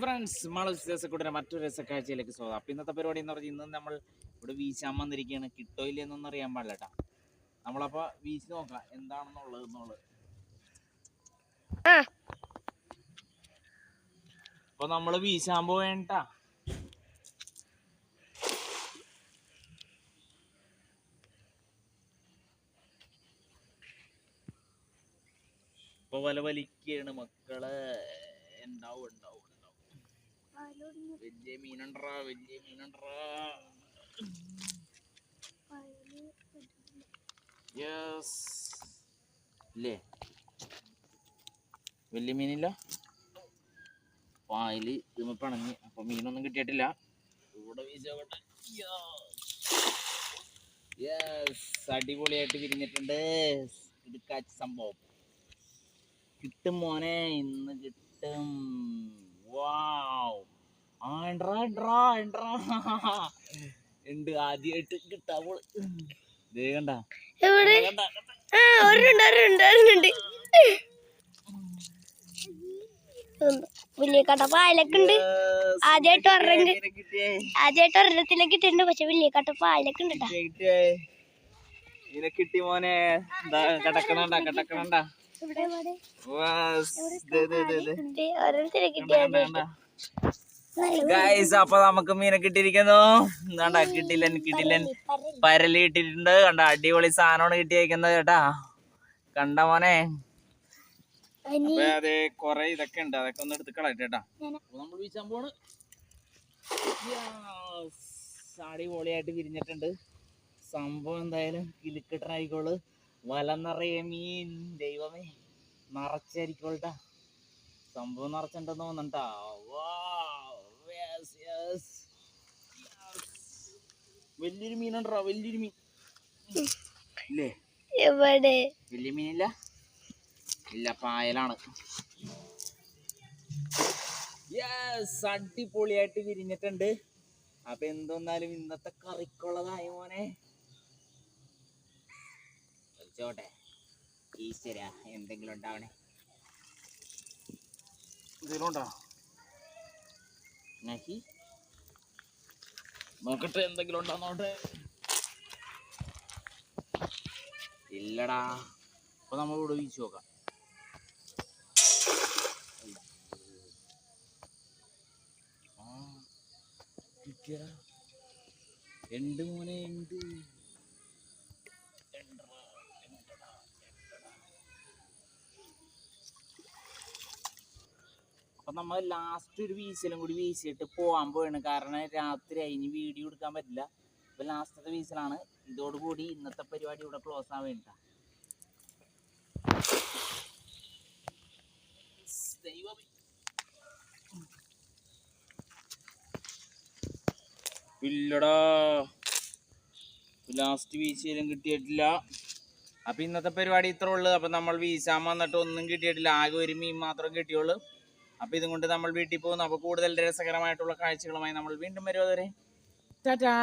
Friends. നമ്മളെ രസക്കൂട്ടിനെ മറ്റൊരു രസക്കാഴ്ചയിലേക്ക് സ്വാഗതം. അപ്പം ഇന്നത്തെ പരിപാടി എന്ന് പറഞ്ഞാൽ ഇന്ന് നമ്മൾ ഇവിടെ വീശാൻ വന്നിരിക്കുകയാണ് കിട്ടോ ഇല്ലെന്നൊന്നും അറിയാൻ പാടില്ല കേട്ടോ നമ്മളപ്പോൾ വീശി നോക്കാം എന്താണെന്നുള്ളത് എന്നുള്ളത് അപ്പൊ അപ്പോൾ നമ്മൾ വീശാൻ പോവേണ്ട ഇപ്പൊ വല വലിക്കാണ് മക്കളെ. ഉണ്ടാവും ഉണ്ടാവും വലിയ മീനുണ്ടറാ വലിയ മീനുണ്ടറാ യെസ് ഇല്ലേ? വലിയ മീനില്ല. പായൽ ഇതുമ്മ പണഞ്ഞ്. അപ്പൊ മീനൊന്നും കിട്ടിയിട്ടില്ല. ഇവിടെ വീശോട്ടെ യെസ് അടിപൊളിയായിട്ട് വിരിഞ്ഞിട്ടുണ്ട്. ഇടുക്കാച്ച സംഭവം. കിട്ടും മോനെ ഇന്ന് കിട്ടും. ഉണ്ട് ആദ്യമായിട്ട് കിട്ടാവോൾ ദേ കണ്ട. എവിടെ? കണ്ട ആ ഒരെണ്ണുണ്ട് ഒരെണ്ണുണ്ട് ഒരെണ്ണുണ്ട്. വലിയ കട്ട പായലൊക്കെ ഉണ്ട്. ആദ്യായിട്ട് ഒരെണ്ണം ആദ്യമായിട്ട് ഒരെണ്ണത്തിനെ ഇട്ടുണ്ട് പക്ഷെ വലിയ ഉണ്ട് ട്ടാ. കിട്ടിയേ? കിട്ടി മോനെ. കടക്കണണ്ട കടക്കണണ്ട? ഗൈസ് അപ്പൊ നമുക്ക് മീനെ കിട്ടിയിരിക്കുന്നു. കണ്ട കിട്ടില്ലൻ കിട്ടില്ലൻ പരൽ കിട്ടിയിട്ടുണ്ട്. കണ്ട അടിപൊളി സാധനമാണ് കിട്ടിയിരിക്കുന്നത് കേട്ടാ. കണ്ട മോനെ. അതെ കൊറേ ഇതൊക്കെ ഉണ്ട്. അതൊക്കെ ഒന്ന് എടുത്ത് കളയട്ടെ കേട്ടാ. നമ്മൾ വീശാൻ പോണ്. അടിപൊളിയായിട്ട് വിരിഞ്ഞിട്ടുണ്ട്. സംഭവം എന്തായാലും കിലുക്കിട്ടായിക്കോൾ വല നിറയെ മീൻ ദൈവമേ. നിറച്ചായിരിക്കോൾട്ടാ സംഭവം നിറച്ചിട്ടുണ്ടെന്ന് തോന്നണ്ടാ വലിയൊരു മീനുണ്ടോ വലിയൊരു മീൻ. ഇല്ലേ? എവിടെ? വലിയ മീനില്ല. ഇല്ല പായലാണ്. യെസ് അടിപൊളിയായിട്ട് വിരിഞ്ഞിട്ടുണ്ട്. അപ്പൊ എന്തൊന്നാലും ഇന്നത്തെ കറിക്കുള്ളതായി മോനെ. വലിച്ചോട്ടെ ഈശ്വര എന്തെങ്കിലും ഉണ്ടാവണേ? നഹി? നോക്കട്ടെ എന്തെങ്കിലും ഉണ്ടോന്നോട്ടെ ഇല്ലടാ. അപ്പൊ നമ്മൾ ഇവിടെ വീശു നോക്കാം. എന്ത്. ഉണ്ട് മോനെ ഉണ്ട് അപ്പൊ നമ്മൾ ലാസ്റ്റ് ഒരു വീശലും കൂടി വീശിയിട്ട് പോകാൻ പോവാണ്. കാരണം രാത്രി അതിന് വീഡിയോ എടുക്കാൻ പറ്റില്ല. ഇപ്പൊ ലാസ്റ്റത്തെ വീശലാണ്. ഇതോടുകൂടി ഇന്നത്തെ പരിപാടി ഇവിടെ ക്ലോസ് ആവാൻ ദൈവമേ. ഇല്ലടാ. ലാസ്റ്റ് വീശയിലും കിട്ടിയിട്ടില്ല. അപ്പൊ ഇന്നത്തെ പരിപാടി ഇത്ര ഉള്ളു. അപ്പൊ നമ്മൾ വീശാൻ വന്നിട്ട് ഒന്നും കിട്ടിയിട്ടില്ല. ആകെ ഒരു മീൻ മാത്രം കിട്ടിയുള്ളൂ. അപ്പൊ ഇതും കൊണ്ട് നമ്മൾ വീട്ടിൽ പോകുന്നു. അപ്പൊ കൂടുതൽ രസകരമായിട്ടുള്ള കാഴ്ചകളുമായി നമ്മൾ വീണ്ടും വരുവതുവരെ ടാറ്റാ.